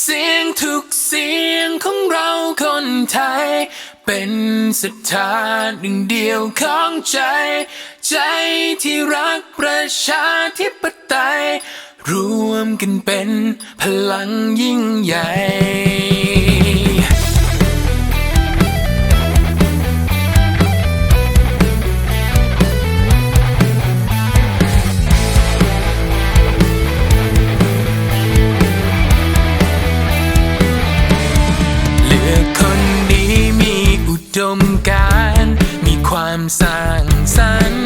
เสียงทุกเสียงของเราคนไทย เป็นศรัทธาหนึ่งเดียวของใจ ใจที่รักประชาธิปไตย รวมกันเป็นพลังยิ่งใหญ่ ดมการมีความสร้างสรรค์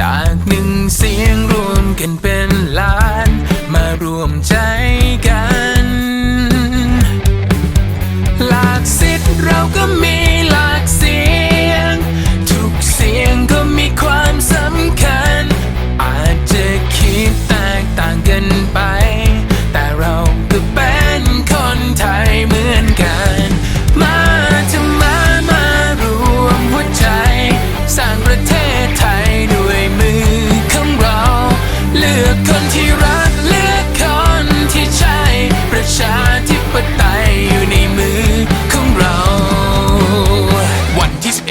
จากหนึ่งเสียงรวมกันเป็นล้าน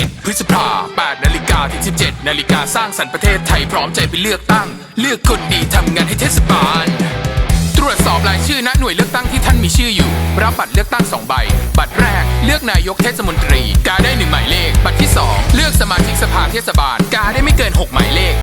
31 พฤษภา8นาฬิกาถึง 17 นาฬิกาสร้างสรรค์ประเทศไทยพร้อมใจไปเลือกตั้ง เลือกคนดีทำงานให้เทศบาล ตรวจสอบรายชื่อณหน่วยเลือกตั้งที่ท่านมีชื่ออยู่ รับบัตรเลือกตั้ง 2 ใบ บัตรแรกเลือกนายกเทศมนตรี กาได้หนึ่งหมายเลข บัตรที่ 2 เลือกสมาชิกสภาเทศบาล กาได้ไม่เกิน 6 หมายเลข